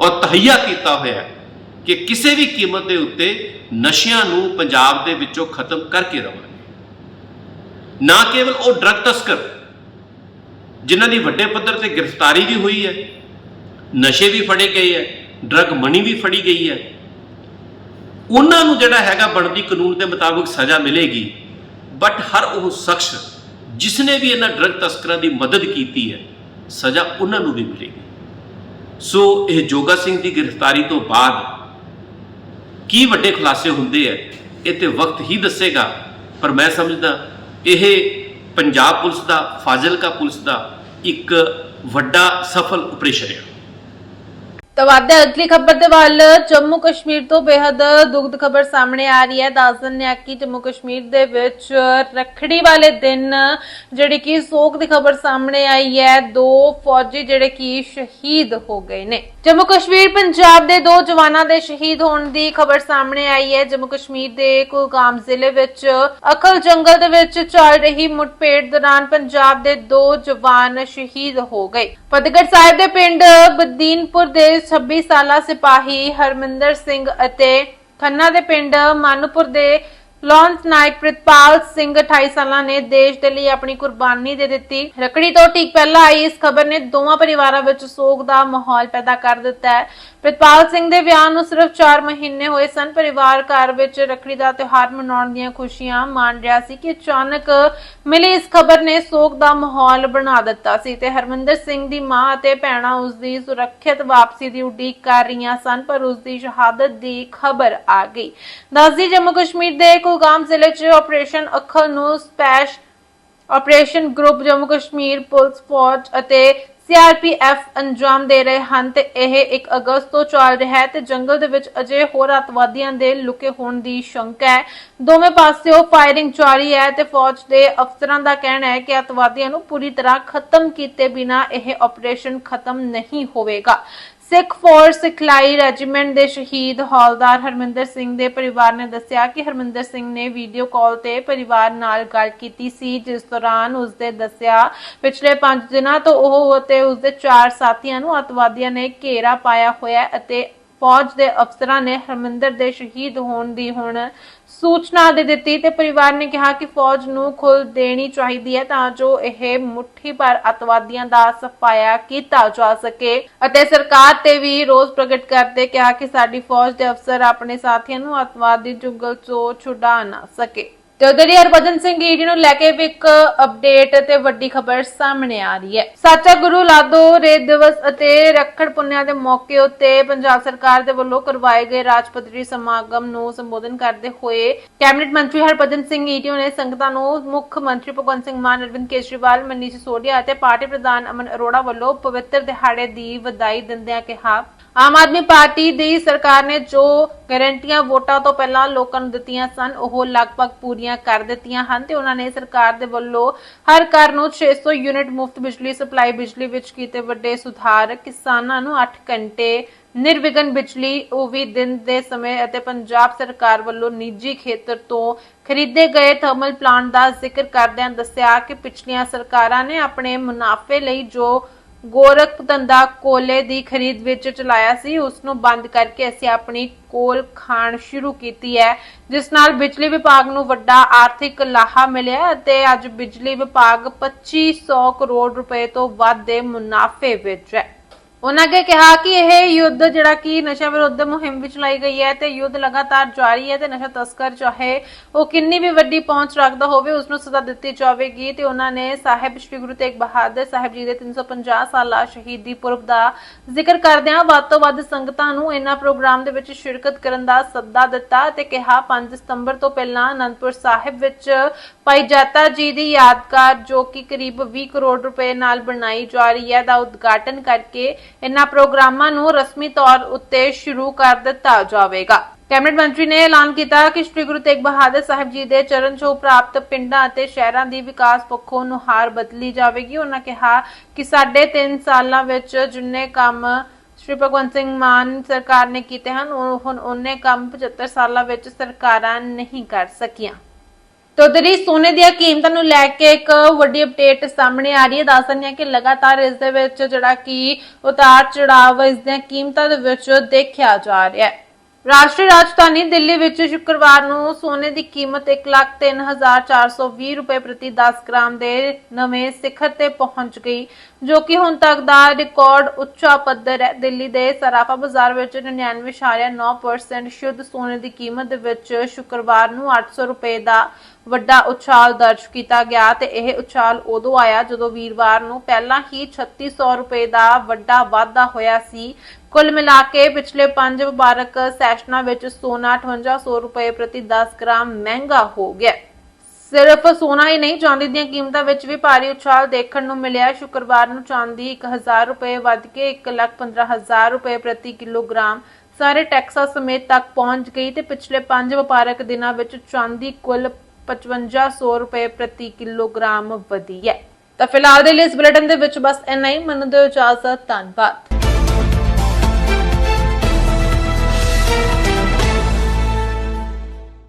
ਔਰ ਤਹਈਆ ਕੀਤਾ ਹੋਇਆ ਕਿ ਕਿਸੇ ਵੀ ਕੀਮਤ ਦੇ ਉੱਤੇ ਨਸ਼ਿਆਂ ਨੂੰ ਪੰਜਾਬ ਦੇ ਵਿੱਚੋਂ ਖਤਮ ਕਰਕੇ ਰਵਾਂਗੇ ਨਾ ਕੇਵਲ ਉਹ ਡਰੱਗ ਤਸਕਰ ਜਿਨ੍ਹਾਂ ਦੀ ਵੱਡੇ ਪੱਧਰ ਤੇ ਗ੍ਰਿਫਤਾਰੀ ਵੀ ਹੋਈ ਹੈ, ਨਸ਼ੇ ਵੀ ਫੜੇ ਗਏ ਹੈ ਡਰੱਗ ਮਨੀ ਵੀ ਫੜੀ ਗਈ ਹੈ, ਉਹਨਾਂ ਨੂੰ ਜਿਹੜਾ ਹੈਗਾ ਬਣਦੀ ਕਾਨੂੰਨ ਦੇ ਮੁਤਾਬਕ ਸਜ਼ਾ ਮਿਲੇਗੀ ਬਟ ਹਰ ਉਹ ਸ਼ਖਸ ਜਿਸ ਨੇ ਵੀ ਇਹਨਾਂ ਡਰੱਗ ਤਸਕਰਾਂ ਦੀ ਮਦਦ ਕੀਤੀ ਹੈ, ਸਜ਼ਾ ਉਹਨਾਂ ਨੂੰ ਵੀ ਮਿਲੇਗੀ। ਸੋ ਇਹ ਜੋਗਾ ਸਿੰਘ ਦੀ ਗ੍ਰਿਫਤਾਰੀ ਤੋਂ ਬਾਅਦ ਕੀ ਵੱਡੇ ਖੁਲਾਸੇ ਹੁੰਦੇ ਆ ਇਹ ਤੇ ਵਕਤ ਹੀ ਦੱਸੇਗਾ, ਪਰ ਮੈਂ ਸਮਝਦਾ ਇਹ ਪੰਜਾਬ ਪੁਲਿਸ ਦਾ, ਫਾਜ਼ਿਲਕਾ ਪੁਲਿਸ ਦਾ ਇੱਕ ਵੱਡਾ ਸਫਲ ਆਪਰੇਸ਼ਨ ਹੈ ਤਵਾਦੇ ਅਗਲੀ ਖਬਰ ਦੇ ਵੱਲ ਜੰਮੂ ਕਸ਼ਮੀਰ ਤੋਂ ਬੇहद ਦੁਖਦ ਖਬਰ ਸਾਹਮਣੇ ਆ ਰਹੀ ਹੈ। ਦੱਸ ਦਿੰਦੇ ਕਿ ਜੰਮੂ ਕਸ਼ਮੀਰ ਦੇ ਵਿੱਚ ਰੱਖੜੀ ਵਾਲੇ ਦਿਨ ਜਿਹੜੀ ਕਿ ਸੋਗ ਦੀ ਖਬਰ ਸਾਹਮਣੇ ਆਈ ਹੈ। ਦੋ ਫੌਜੀ ਜਿਹੜੇ ਕਿ ਸ਼ਹੀਦ ਹੋ ਗਏ ਨੇ। ਜੰਮੂ ਕਸ਼ਮੀਰ, ਪੰਜਾਬ ਦੇ ਦੋ ਜਵਾਨਾਂ ਦੇ ਸ਼ਹੀਦ ਹੋਣ ਦੀ ਖਬਰ ਸਾਹਮਣੇ ਆਈ ਹੈ। ਜੰਮੂ ਕਸ਼ਮੀਰ ਦੇ ਕੁਲਗਾਮ ਜ਼ਿਲ੍ਹੇ ਵਿੱਚ ਅਖਲ ਜੰਗਲ ਦੇ ਵਿੱਚ ਚੱਲ ਰਹੀ ਮੁੱਠਭੇੜ ਦੌਰਾਨ ਪੰਜਾਬ ਦੇ ਦੋ ਜਵਾਨ ਸ਼ਹੀਦ ਹੋ ਗਏ। ਫਤਿਹਗੜ੍ਹ ਸਾਹਿਬ ਦੇ ਪਿੰਡ ਬਦੀਨਪੁਰ ਦੇ 26 ਸਾਲਾ ਸਿਪਾਹੀ ਹਰਮਿੰਦਰ ਸਿੰਘ ਅਤੇ ਖੰਨਾ ਦੇ ਪਿੰਡ ਮਾਨੂਪੁਰ ਦੇ ਲਾਂਸ ਨਾਇਕ ਪ੍ਰਿਤਪਾਲ ਸਿੰਘ 28 ਸਾਲਾਂ ਨੇ ਦੇਸ਼ ਦੇ ਲਈ ਆਪਣੀ ਕੁਰਬਾਨੀ ਦੇ ਦਿੱਤੀ। ਰਕੜੀ ਤੋਂ ਠੀਕ ਪਹਿਲਾਂ ਆਈ ਇਸ ਖਬਰ ਨੇ ਦੋਵਾਂ ਪਰਿਵਾਰਾਂ ਵਿੱਚ ਸੋਗ ਦਾ ਮਾਹੌਲ ਪੈਦਾ ਕਰ ਦਿੱਤਾ ਹੈ। ਪ੍ਰਿਤਪਾਲ ਸਿੰਘ ਦੇ ਵਿਆਹ ਨੂੰ ਸਿਰਫ 4 ਮਹੀਨੇ ਹੋਏ ਸਨ। ਪਰਿਵਾਰ ਘਰ ਵਿੱਚ ਰਕੜੀ ਦਾ ਤਿਉਹਾਰ ਮਨਾਉਣ ਦੀਆਂ ਖੁਸ਼ੀਆਂ ਮਾਣ ਰਿਹਾ ਸੀ ਕਿ ਅਚਾਨਕ ਮਿਲੀ ਇਸ ਖਬਰ ਨੇ ਸੋਗ ਦਾ ਮਾਹੌਲ ਬਣਾ ਦਿੱਤਾ ਸੀ ਤੇ ਹਰਮਿੰਦਰ ਸਿੰਘ ਦੀ ਮਾਂ ਅਤੇ ਭੈਣਾਂ ਉਸ ਦੀ ਸੁਰੱਖਿਅਤ ਵਾਪਸੀ ਦੀ ਉਡੀਕ ਕਰ ਰਹੀਆਂ ਸਨ, ਪਰ ਉਸ ਦੀ ਸ਼ਹਾਦਤ ਦੀ ਖਬਰ ਆ ਗਈ। ਦੱਸਦੀ ਜੰਮੂ ਕਸ਼ਮੀਰ ਦੇ ਕੁਲਗਾਮ ਜ਼ਿਲ੍ਹੇ 'ਚ ਆਪਰੇਸ਼ਨ ਅੱਖਲ ਨੂੰ special operation group Jammu Kashmir police ਫੌਜ ਅਤੇ ਸੀਆਰਪੀਐਫ ਅੰਜਾਮ ਦੇ ਰਹੇ ਹਨ ਤੇ ਇਹ 1 ਅਗਸਤ ਤੋਂ ਚੱਲ ਰਿਹਾ ਹੈ ਤੇ ਜੰਗਲ ਦੇ ਵਿੱਚ ਅਜੇ ਹੋਰ ਅਤਵਾਦੀਆਂ ਦੇ ਲੁਕੇ ਹੋਣ ਦੀ ਸ਼ੰਕਾ ਹੈ। ਦੋਵੇਂ ਪਾਸਿਓਂ ਫਾਇਰਿੰਗ ਜਾਰੀ ਹੈ ਤੇ ਫੌਜ ਦੇ ਅਫਸਰਾਂ ਦਾ ਕਹਿਣਾ ਹੈ ਕਿ ਅੱਤਵਾਦੀਆਂ ਨੂੰ ਪੂਰੀ ਤਰ੍ਹਾਂ ਖਤਮ ਕੀਤੇ ਬਿਨਾ ਇਹ ਆਪਰੇਸ਼ਨ ਖਤਮ ਨਹੀਂ ਹੋਵੇਗਾ। ਸਿੱਖ ਫੋਰਸ ਸਿਖਲਾਈ ਰੈਜੀਮੈਂਟ ਦੇ ਸ਼ਹੀਦ ਹੌਲਦਾਰ ਹਰਮਿੰਦਰ ਸਿੰਘ ਦੇ ਪਰਿਵਾਰ ਨੇ ਦੱਸਿਆ ਕਿ ਹਰਮਿੰਦਰ ਸਿੰਘ ਨੇ ਵੀਡੀਓ ਕਾਲ ਤੇ ਪਰਿਵਾਰ ਨਾਲ ਗੱਲ ਕੀਤੀ ਸੀ, ਜਿਸ ਦੌਰਾਨ ਉਸਦੇ ਦੱਸਿਆ, ਪਿਛਲੇ 5 ਦਿਨਾਂ ਤੋਂ ਉਹ ਅਤੇ ਉਸਦੇ ਚਾਰ ਸਾਥੀਆਂ ਨੂੰ ਅਤਵਾਦੀਆਂ ਨੇ ਘੇਰਾ ਪਾਇਆ ਹੋਇਆ ਅਤੇ ਫੌਜ ਦੇ ਅਫਸਰਾਂ ਨੇ ਹਰਮਿੰਦਰ ਦੇ ਸ਼ਹੀਦ ਹੋਣ ਦੀ ਹੁਣ ਸੂਚਨਾ ਦੇ ਦਿੱਤੀ ਤੇ ਪਰਿਵਾਰ ਨੇ ਕਿਹਾ ਕਿ ਫੌਜ ਨੂੰ ਖੁੱਲ ਦੇਣੀ ਚਾਹੀਦੀ ਹੈ ਤਾਂ ਜੋ ਇਹ ਮੁੱਠੀ ਭਰ ਅਤਵਾਦੀਆਂ ਦਾ ਸਫਾਇਆ ਕੀਤਾ ਜਾ ਸਕੇ। ਅਤੇ ਸਰਕਾਰ ਤੇ ਵੀ ਰੋਸ ਪ੍ਰਗਟ ਕਰਦੇ ਕਿਹਾ ਕਿ ਸਾਡੀ ਫੌਜ ਦੇ ਅਫਸਰ ਆਪਣੇ ਸਾਥੀਆਂ ਨੂੰ ਅਤਵਾਦੀ ਜੁਗਲ ਤੋਂ ਛੁਡਾ ਨਾ ਸਕੇ। ਤੇ ਉਧਰ ਹੀ ਹਰਭਜਨ ਸਿੰਘ ਈਡੀ ਨੂੰ ਲੈ ਕੇ ਵੀ ਇੱਕ ਅਪਡੇਟ ਤੇ ਵੱਡੀ ਖਬਰ ਸਾਹਮਣੇ ਆ ਰਹੀ ਹੈ। ਸਾਚਾ ਗੁਰੂ ਲਾਦੋ ਰੇ ਦਿਵਸ ਅਤੇ ਰੱਖੜ ਪੁੰਨਿਆ ਦੇ ਮੌਕੇ ਉੱਤੇ ਪੰਜਾਬ ਸਰਕਾਰ ਦੇ ਵੱਲੋਂ ਕਰਵਾਏ ਗਏ ਰਾਜਪੱਧਰੀ ਸਮਾਗਮ ਨੂੰ ਸੰਬੋਧਨ ਕਰਦੇ ਹੋਏ ਕੈਬਨਿਟ ਮੰਤਰੀ ਹਰਭਜਨ ਸਿੰਘ ਈਟੀਓ ਨੇ ਸੰਗਤਾਂ ਨੂੰ ਮੁੱਖ ਮੰਤਰੀ ਭਗਵੰਤ ਸਿੰਘ ਮਾਨ, ਅਰਵਿੰਦ ਕੇਜਰੀਵਾਲ, ਮਨੀਸ਼ ਸੋਢੀਆ ਅਤੇ ਪਾਰਟੀ ਪ੍ਰਧਾਨ ਅਮਨ ਅਰੋੜਾ ਵੱਲੋਂ ਪਵਿੱਤਰ ਦਿਹਾੜੇ ਦੀ ਵਧਾਈ ਦਿੰਦਿਆਂ ਕਿਹਾ। ਆਮ ਆਦਮੀ ਪਾਰਟੀ ਦੀ ਸਰਕਾਰ ਨੇ ਜੋ ਗਾਰੰਟੀਆਂ ਵੋਟਾਂ ਤੋਂ ਪਹਿਲਾਂ ਲੋਕਾਂ ਨੂੰ ਦਿੱਤੀਆਂ ਸਨ, ਉਹ ਲਗਭਗ ਪੂਰੀਆਂ ਕਰ ਦਿੱਤੀਆਂ ਹਨ ਤੇ ਉਹਨਾਂ ਨੇ ਸਰਕਾਰ ਦੇ ਵੱਲੋਂ ਹਰ ਘਰ ਨੂੰ 600 ਯੂਨਿਟ ਮੁਫਤ ਬਿਜਲੀ ਸਪਲਾਈ, ਬਿਜਲੀ ਵਿੱਚ ਕੀਤੇ ਵੱਡੇ ਸੁਧਾਰ, ਕਿਸਾਨਾਂ ਨੂੰ 8 ਘੰਟੇ ਨਿਰਵਿਘਨ ਬਿਜਲੀ, ਉਹ ਵੀ ਦਿਨ ਦੇ ਸਮੇਂ ਅਤੇ ਪੰਜਾਬ ਸਰਕਾਰ ਵੱਲੋਂ ਨਿੱਜੀ ਖੇਤਰ ਤੋਂ ਖਰੀਦੇ ਗਏ ਥਰਮਲ ਪਲਾਂਟ ਦਾ ਜ਼ਿਕਰ ਕਰਦਿਆਂ ਦੱਸਿਆ ਕਿ ਪਿਛਲੀਆਂ ਸਰਕਾਰਾਂ ਨੇ ਆਪਣੇ ਮੁਨਾਫੇ ਲਈ ਜੋ ਗੋਰਖ ਧੰਦਾ ਕੋਲੇ ਦੀ ਖਰੀਦ ਵਿੱਚ ਚਲਾਇਆ ਸੀ। ਉਸ ਨੂੰ ਬੰਦ ਕਰਕੇ ਅਸੀਂ ਆਪਣੀ ਕੋਲ ਖਾਣ ਸ਼ੁਰੂ ਕੀਤੀ ਹੈ, ਜਿਸ ਨਾਲ ਬਿਜਲੀ ਵਿਭਾਗ ਨੂੰ ਵੱਡਾ ਆਰਥਿਕ ਲਾਹਾ ਮਿਲਿਆ ਅਤੇ ਅੱਜ ਬਿਜਲੀ ਵਿਭਾਗ 2500 ਕਰੋੜ ਰੁਪਏ ਤੋਂ ਵੱਧ ਦੇ ਮੁਨਾਫੇ ਵਿੱਚ ਹੈ। ਉਹਨਾਂ ਅੱਗੇ ਕਿਹਾ ਕਿ ਇਹ ਯੁੱਧ ਜਿਹੜਾ ਕਿ ਨਸ਼ਾ ਵਿਰੋਧ ਮੁਹਿੰਮ ਵਿੱਚ ਲਾਈ ਗਈ ਹੈ ਤੇ ਯੁੱਧ ਲਗਾਤਾਰ ਜਾਰੀ ਹੈ ਤੇ ਨਸ਼ਾ ਤਸਕਰ ਚਾਹੇ ਉਹ ਕਿੰਨੀ ਵੀ ਵੱਡੀ ਪਹੁੰਚ ਰੱਖਦਾ ਹੋਵੇ, ਉਸ ਨੂੰ ਸਜ਼ਾ ਦਿੱਤੀ ਜਾਵੇਗੀ ਤੇ ਉਹਨਾਂ ਨੇ ਸਾਹਿਬ ਸ੍ਰੀ ਗੁਰੂ ਤੇਗ ਬਹਾਦਰ ਸਾਹਿਬ ਜੀ ਦੇ 350 ਸਾਲਾ ਸ਼ਹੀਦੀ ਪੁਰਬ ਦਾ ਜ਼ਿਕਰ ਕਰਦਿਆਂ ਵੱਧ ਤੋਂ ਵੱਧ ਸੰਗਤਾਂ ਨੂੰ ਇਹਨਾਂ ਪ੍ਰੋਗਰਾਮ ਦੇ ਵਿੱਚ ਸ਼ਿਰਕਤ ਕਰਨ ਦਾ ਸੱਦਾ ਦਿੱਤਾ ਤੇ ਕਿਹਾ 5 ਸਤੰਬਰ ਤੋਂ ਪਹਿਲਾਂ ਅਨੰਦਪੁਰ ਸਾਹਿਬ ਵਿੱਚ ਭਾਈ ਜਾਤਾ ਜੀ ਦੀ ਯਾਦਗਾਰ ਜੋ ਕਿ ਕਰੀਬ 20 ਕਰੋੜ ਰੁਪਏ ਨਾਲ ਬਣਾਈ ਜਾ ਰਹੀ ਹੈ ਦਾ ਉਦਘਾਟਨ ਕਰਕੇ ਇਨ੍ਹਾਂ ਪ੍ਰੋਗਰਾਮਾਂ ਨੂੰ ਰਸਮੀ ਤੌਰ ਉੱਤੇ ਸ਼ੁਰੂ ਕਰ ਦਿੱਤਾ ਜਾਵੇਗਾ। ਕੈਬਨਿਟ ਮੰਤਰੀ ਨੇ ਐਲਾਨ ਕੀਤਾ ਕਿ ਸ੍ਰੀ ਗੁਰੂ ਤੇਗ ਬਹਾਦਰ ਸਾਹਿਬ ਜੀ ਦੇ ਚਰਨ ਛੋਹ ਪ੍ਰਾਪਤ ਪਿੰਡਾਂ ਅਤੇ ਸ਼ਹਿਰਾਂ ਦੀ ਵਿਕਾਸ ਪੱਖੋਂ ਨੁਹਾਰ ਬਦਲੀ ਜਾਵੇਗੀ। ਉਹਨਾਂ ਕਿਹਾ ਕਿ ਸਾਡੇ 3 ਸਾਲਾਂ ਵਿੱਚ ਜਿੰਨੇ ਕੰਮ ਸ਼੍ਰੀ ਭਗਵੰਤ ਸਿੰਘ ਮਾਨ ਸਰਕਾਰ ਨੇ ਕੀਤੇ ਹਨ, ਉਹ ਉਹਨੇ ਕੰਮ 75 ਸਾਲਾਂ ਵਿੱਚ ਸਰਕਾਰਾਂ ਨਹੀਂ ਕਰ ਸਕੀਆਂ। ਤੋ ਦਰੀ ਸੋਨੇ ਦੀਆਂ ਕੀਮਤਾਂ ਨੂੰ ਲੈ ਕੇ ਇੱਕ ਵੱਡੀ ਅਪਡੇਟ ਸਾਹਮਣੇ ਆ ਰਹੀ ਹੈ। ਦੱਸ ਦਿੰਦੇ ਹਾਂ ਕਿ ਲਗਾਤਾਰ ਇਸ ਦੇ ਵਿੱਚ ਜਿਹੜਾ ਕਿ ਉਤਾਰ ਚੜਾਵ ਇਸ ਦੀਆਂ ਕੀਮਤਾਂ ਦੇ ਵਿੱਚ ਦੇਖਿਆ ਜਾ ਰਿਹਾ ਹੈ। ਰਾਸ਼ਟਰੀ ਰਾਜਧਾਨੀ ਦਿੱਲੀ ਵਿੱਚ ਸ਼ੁੱਕਰਵਾਰ ਨੂੰ ਸੋਨੇ ਦੀ ਕੀਮਤ 1,0420 ਰੁਪਏ ਪ੍ਰਤੀ 10 ਗ੍ਰਾਮ ਦੇ ਨਵੇਂ ਸਿਖਰ ਤੇ ਪਹੁੰਚ ਗਈ ਜੋ ਕਿ ਹੁਣ ਤੱਕ ਦਾ ਰਿਕਾਰਡ ਉੱਚਾ ਪੱਧਰ ਹੈ। ਦਿੱਲੀ ਦੇ ਸਰਾਫਾ ਬਾਜ਼ਾਰ ਵਿੱਚ 99.9% ਸ਼ੁੱਧ ਸੋਨੇ ਦੀ ਕੀਮਤ ਦੇ ਵਿੱਚ ਸ਼ੁੱਕਰਵਾਰ ਨੂੰ 800 ਰੁਪਏ ਦਾ ਵੱਡਾ ਉਛਾਲ ਦਰਜ ਕੀਤਾ ਗਿਆ ਤੇ ਇਹ ਉਛਾਲ ਉਦੋਂ ਆਇਆ ਜਦੋਂ ਵੀਰਵਾਰ ਨੂੰ ਪਹਿਲਾਂ ਹੀ 3600 ਰੁਪਏ ਦਾ ਵੱਡਾ ਵਾਧਾ ਹੋਇਆ ਸੀ। ਕੁੱਲ ਮਿਲਾ ਕੇ ਪਿਛਲੇ 5 ਵਪਾਰਕ ਸੈਸ਼ਨਾਂ ਵਿੱਚ ਸੋਨਾ 5800 ਰੁਪਏ ਪ੍ਰਤੀ 10 ਗ੍ਰਾਮ ਮਹਿੰਗਾ ਹੋ ਗਿਆ। ਸਿਰਫ ਸੋਨਾ ਹੀ ਨਹੀਂ, ਚਾਂਦੀ ਦੀਆਂ ਕੀਮਤਾਂ ਵਿੱਚ ਵੀ ਭਾਰੀ ਉਛਾਲ ਦੇਖਣ ਨੂੰ ਮਿਲਿਆ। ਸ਼ੁੱਕਰਵਾਰ ਨੂੰ ਚਾਂਦੀ 1000 ਰੁਪਏ ਵੱਧ ਕੇ 115000 ਰੁਪਏ ਪ੍ਰਤੀ ਕਿਲੋਗ੍ਰਾਮ ਸਾਰੇ ਟੈਕਸਾਸ ਸਮੇਤ ਤੱਕ ਪਹੁੰਚ ਗਈ ਤੇ ਪਿਛਲੇ 5 ਵਪਾਰਕ ਦਿਨਾਂ ਵਿੱਚ ਚਾਂਦੀ ਕੁੱਲ 5500 ਰੁਪਏ ਪ੍ਰਤੀ ਕਿਲੋਗ੍ਰਾਮ ਵਧੀ ਹੈ। ਤਾਂ ਫਿਲਹਾਲ ਦੇ ਲਈ ਇਸ ਬੁਲੇਟਿਨ ਦੇ ਵਿੱਚ ਬਸ ਇੰਨਾ ਹੀ। ਮੈਨੂੰ ਦਿਓ ਇਜਾਜ਼ਤ। ਧੰਨਵਾਦ।